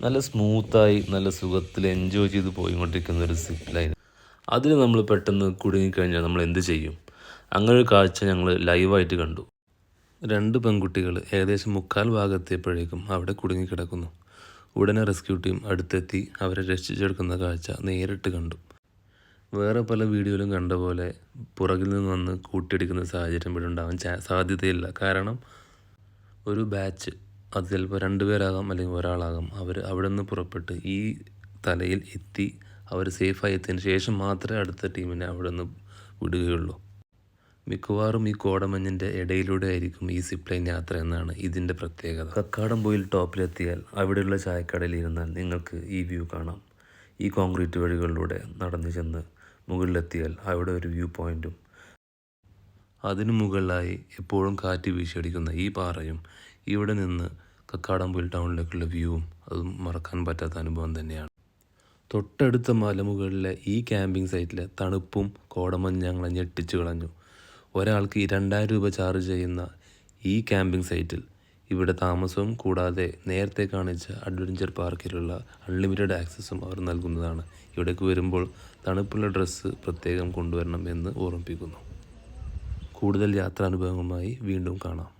നല്ല സ്മൂത്തായി നല്ല സുഖത്തിൽ എൻജോയ് ചെയ്ത് പോയിക്കൊണ്ടിരിക്കുന്ന ഒരു സിപ്പ് ലൈൻ അതിൽ നമ്മൾ പെട്ടെന്ന് കുടുങ്ങിക്കഴിഞ്ഞാൽ നമ്മൾ എന്ത് ചെയ്യും? അങ്ങനെ ഒരു കാഴ്ച ഞങ്ങൾ ലൈവായിട്ട് കണ്ടു. രണ്ട് പെൺകുട്ടികൾ ഏകദേശം മുക്കാൽ ഭാഗത്തെപ്പോഴേക്കും അവിടെ കുടുങ്ങിക്കിടക്കുന്നു. ഉടനെ റെസ്ക്യൂ ടീം അടുത്തെത്തി അവരെ രക്ഷിച്ചെടുക്കുന്ന കാഴ്ച നേരിട്ട് കണ്ടു. വേറെ പല വീഡിയോയിലും കണ്ട പോലെ പുറകിൽ നിന്ന് വന്ന് കൂട്ടിയടിക്കുന്ന സാഹചര്യം ഇവിടെ ഉണ്ടാവാൻ സാധ്യതയില്ല. കാരണം ഒരു ബാച്ച് അത് ചിലപ്പോൾ രണ്ടുപേരാകാം അല്ലെങ്കിൽ ഒരാളാകാം. അവർ അവിടെ നിന്ന് പുറപ്പെട്ട് ഈ തലയിൽ എത്തി അവർ സേഫായി എത്തിയതിന് ശേഷം മാത്രമേ അടുത്ത ടീമിനെ അവിടെ നിന്ന് വിടുകയുള്ളൂ. മിക്കവാറും ഈ കോടമഞ്ഞിന്റെ ഇടയിലൂടെ ആയിരിക്കും ഈ സിപ്ലൈൻ ലൈൻ യാത്ര എന്നാണ് ഇതിന്റെ പ്രത്യേകത. കക്കാടം പോയിൽ ടോപ്പിലെത്തിയാൽ അവിടെയുള്ള ചായക്കടയിൽ ഇരുന്നാൽ നിങ്ങൾക്ക് ഈ വ്യൂ കാണാം. ഈ കോൺക്രീറ്റ് വഴികളിലൂടെ നടന്നു ചെന്ന് മുകളിലെത്തിയാൽ അവിടെ ഒരു വ്യൂ പോയിന്റും അതിനു മുകളിലായി എപ്പോഴും കാറ്റ് വീശിയടിക്കുന്ന ഈ പാറയും ഇവിടെ നിന്ന് കക്കാടംപൊയിൽ ടൗണിലേക്കുള്ള വ്യൂവും അതും മറക്കാൻ പറ്റാത്ത അനുഭവം തന്നെയാണ്. തൊട്ടടുത്ത മലമുകളിലെ ഈ ക്യാമ്പിംഗ് സൈറ്റിലെ തണുപ്പും കോടമഞ്ഞ് ഞങ്ങളെ ഞെട്ടിച്ചു കളഞ്ഞു. ഒരാൾക്ക് രണ്ടായിരം രൂപ ചാർജ് ചെയ്യുന്ന ഈ ക്യാമ്പിംഗ് സൈറ്റിൽ ഇവിടെ താമസവും കൂടാതെ നേരത്തെ കാണിച്ച അഡ്വഞ്ചർ പാർക്കിലുള്ള അൺലിമിറ്റഡ് ആക്സസും അവർ നൽകുന്നതാണ്. ഇവിടേക്ക് വരുമ്പോൾ തണുപ്പുള്ള ഡ്രസ്സ് പ്രത്യേകം കൊണ്ടുവരണം എന്ന് ഓർമ്മിപ്പിക്കുന്നു. കൂടുതൽ യാത്രാനുഭവങ്ങളുമായി വീണ്ടും കാണാം.